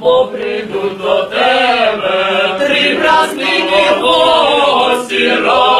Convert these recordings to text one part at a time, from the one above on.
бо прийдуть до тебе три праздники гості, радуйся,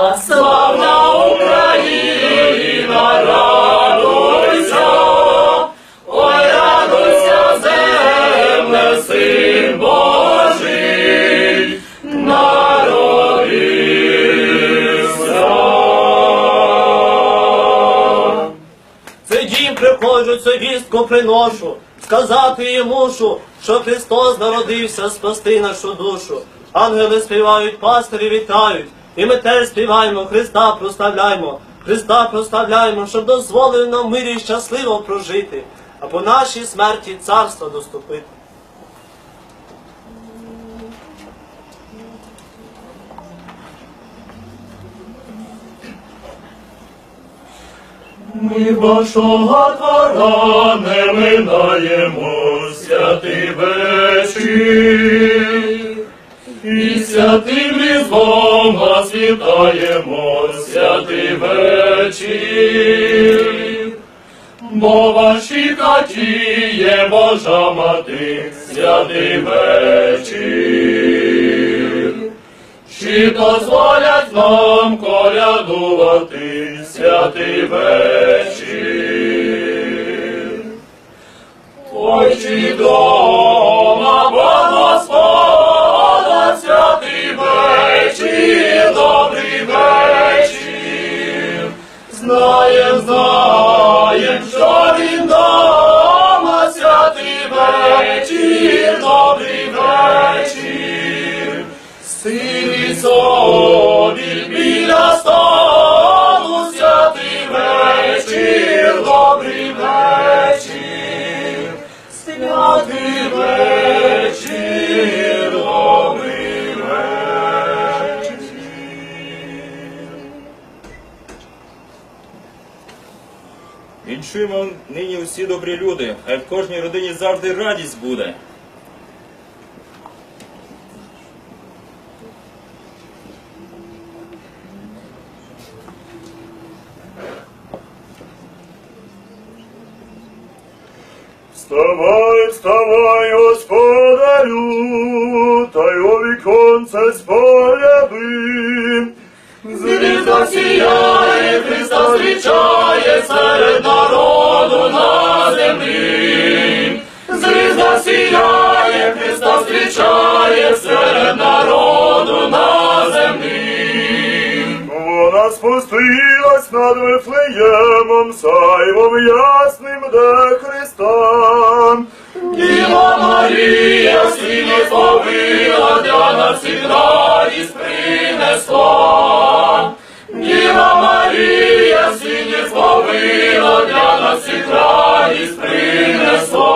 цю вістку приношу, сказати їм мушу, що Христос народився спасти нашу душу. Ангели співають, пастирі вітають, і ми теж співаємо, Христа проставляємо, Христа проставляємо, щоб дозволив нам мирі щасливо прожити, а по нашій смерті царство доступити. Ми вашого двора не минаємо святий вечір. І святим різдвом вас вітаємо, святий вечір. Бо в вашій хаті є Божа мати, святий вечір. Чи дозволять нам колядувати святий вечір? очі дома Господа, святий вечір, добрий вечір. Знаєм, знаєм, що він хай в кожній родині завжди радість буде. Вставай, вставай, господарю, та й у віконце споляви. Звізда сіяє, Христа зустрічає серед народу на землі. Звізда сіяє, Христа зустрічає серед народу на землі. Вона спустилась над Вифлеємом, сайвом ясним, де Христа. Діва Марія, сіні повила, для нас всіх радість принесла. Радість принесла.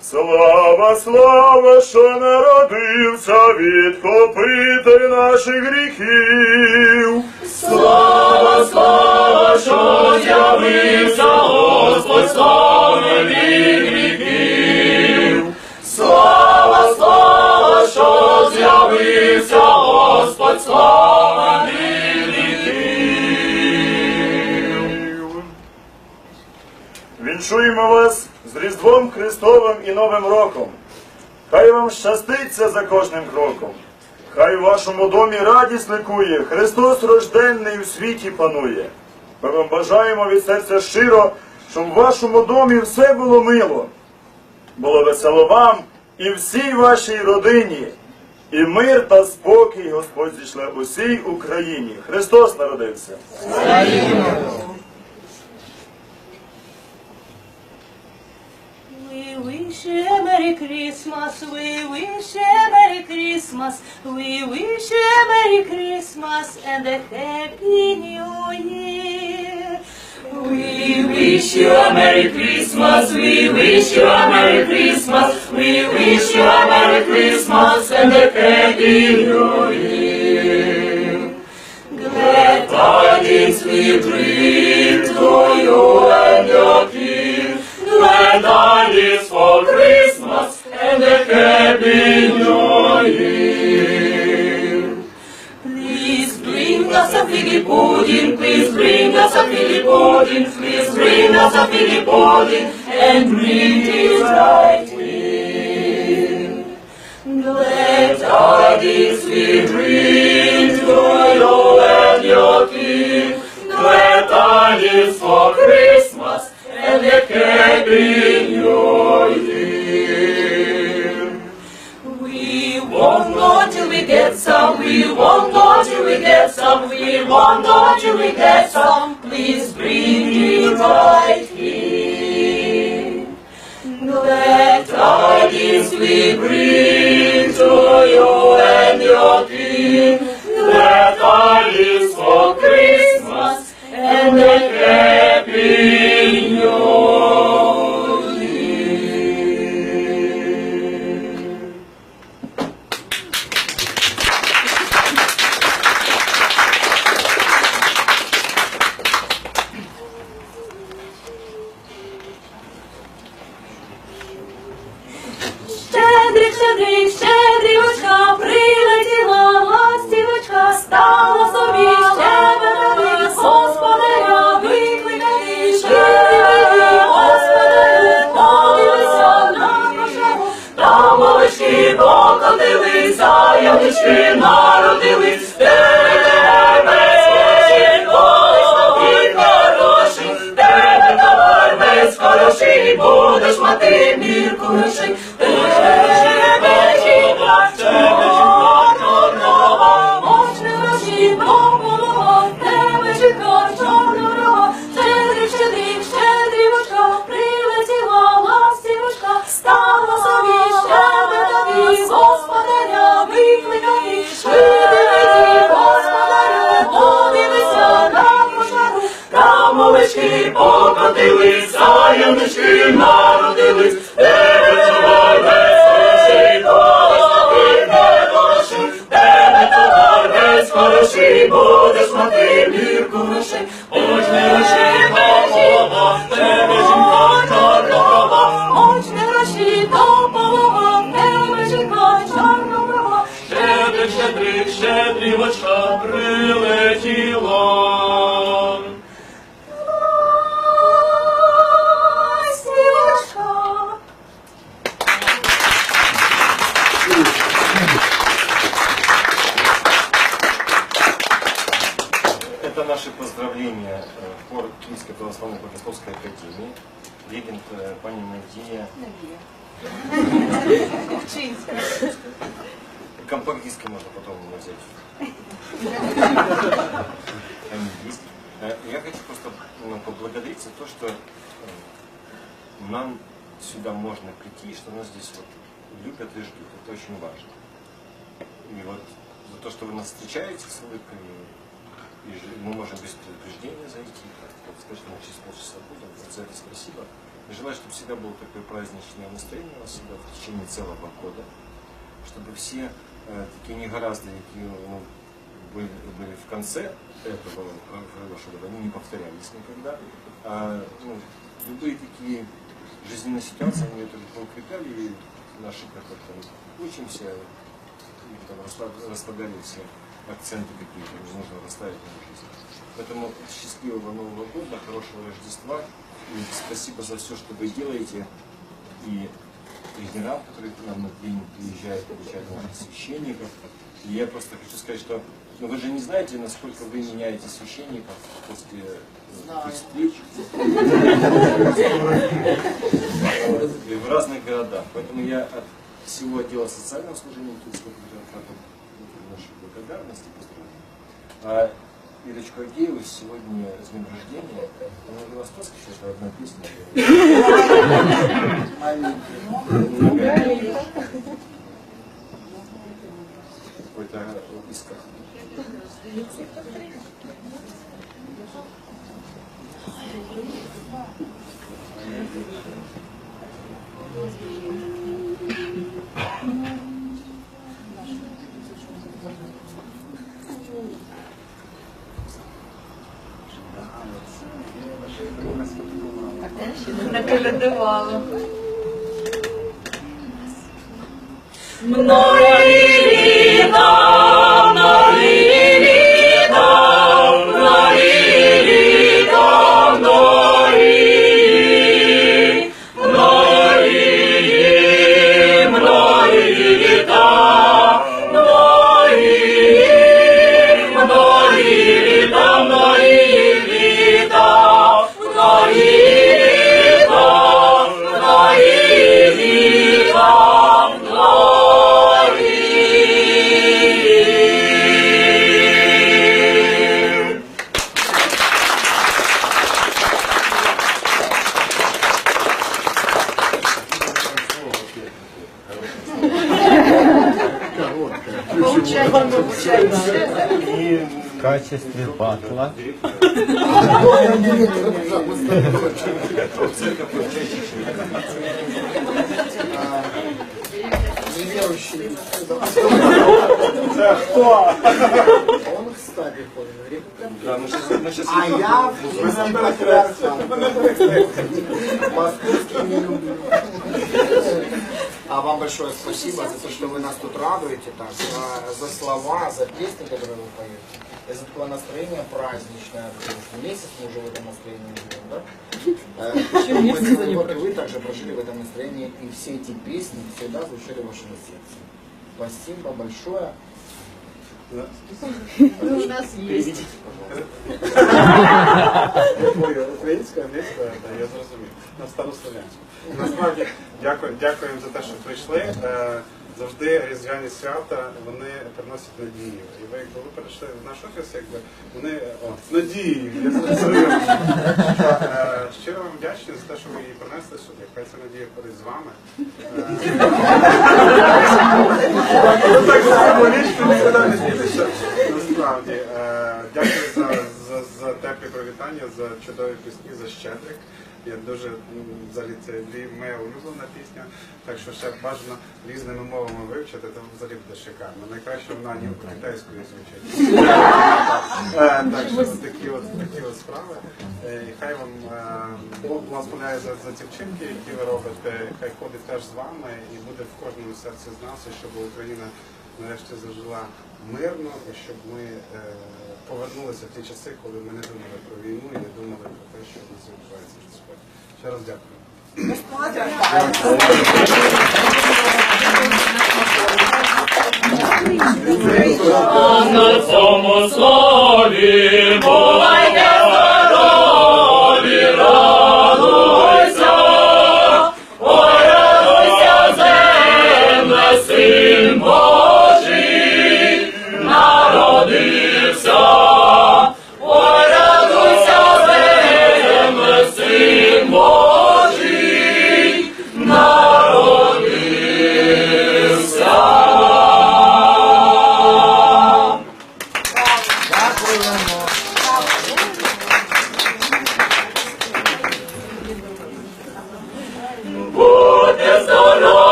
Слава, слава, що народився відкупитель наших гріхів. Слава, слава, що з'явився Господь слава від віків. Слава, слава, що з'явився Господь, слава Віншуємо вас з Різдвом Христовим і Новим роком. Хай вам щаститься за кожним кроком. Хай у вашому домі радість ликує, Христос рожденний у світі панує. Ми вам бажаємо від серця щиро, щоб в вашому домі все було мило. Було весело вам і всій вашій родині. І мир та спокій Господь зійшле усій Україні. Христос народився. Wish a Merry Christmas, we wish you a Merry Christmas, we wish you a Merry Christmas and a Happy New Year. We wish you a Merry Christmas, we wish you a Merry Christmas, we wish you a Merry Christmas and a Happy New Year. Glad tidings we bring to you and your king, glad tidings Christmas and a Happy New Year. Please bring us a figgy pudding, please bring us a figgy pudding, please bring us a figgy pudding, and bring it right in. Glad tidings we bring to you and your king, glad tidings for Christmas get some. We won't go till we get some. Please bring it right here. Glad tidings we bring to you and your king. Покотилися, ягнички народились, тебе весь колись хороший, тебе товар весь хороший, будеш мати мір грошей, поздравления э, хор Киевской православной богословской академии. Регент э, пани Надія. Компактистский можно потом взять. Они есть. Э, Я хочу просто поблагодарить за то, что нам сюда можно прийти, что нас здесь вот любят и ждут. Это очень важно. И вот за то, что вы нас встречаете с улыбками, и мы можем без предупреждения зайти, как мы через полчаса будем. Вот За это спасибо. И желаю, чтобы всегда было такое праздничное настроение у нас всегда в течение целого года. Чтобы все э, такие негоразды, какие ну, были, были в конце этого хорошего года, они не повторялись никогда. А, ну, любые такие жизненные ситуации, они это укрепляли и наши как-то учимся, и там расслаб- расслабляли все акценты какие-то, уже нужно расставить на жизнь. Поэтому счастливого Нового года, хорошего Рождества. И спасибо за все, что вы делаете. И тренерам, которые к нам на тренинг приезжают, получают наших священников. И я просто хочу сказать, что ну, вы же не знаете, насколько вы меняете священников после э, встреч И в разных городах. Поэтому я от всего отдела социального служения Киевского патриархата нашей благодарности поздравления. А Ирочку Агееву сегодня с днем рождения. У Владивостока сейчас одна песня. Какой-то исках. Thank you. Наколядувала. В качестве батла Он ходит. Да, мы сейчас, мы сейчас А я в. Московский не люблю. А вам большое спасибо за то, что вы нас тут радуете, так, за, за слова, за песни, которые вы поете. И за такое настроение праздничное, потому что месяц мы уже в этом настроении живем, да? Э, Мы целый год и вы также прожили в этом настроении, и все эти песни всегда звучали в вашем сердце. Спасибо большое. Ой, українська, англійська, я зрозумів. На старослов'янську. Насправді, дякую, дякуємо за те, що прийшли. Завжди різдвяні свята вони приносять надію. І ви, коли прийшли в наш офіс, якби вони о, надією, я зрозумів. Е, Щиро вам вдячні за те, що ви її принесли сюди. Хай ця надія ходить з вами. Е. Насправді, е, дякую за, за, за теплі привітання, за чудові пісні, за щедрик. Я дуже взагалі це моя улюблена пісня. Так що ще бажано різними мовами вивчити, то взагалі буде шикарно. Найкраще вона ні китайською звучить. Е, Так що такі от справи. Е, І хай вам е, Бог благословляє за, за ці вчинки, які ви робите. Хай ходить теж з вами і буде в кожному серці з нас, щоб Україна нарешті зажила мирно, і щоб ми е, повернулися в ті часи, коли ми не думали про війну і не думали про те, що в нас відбувається Господь. Ще раз дякую. На цьому слові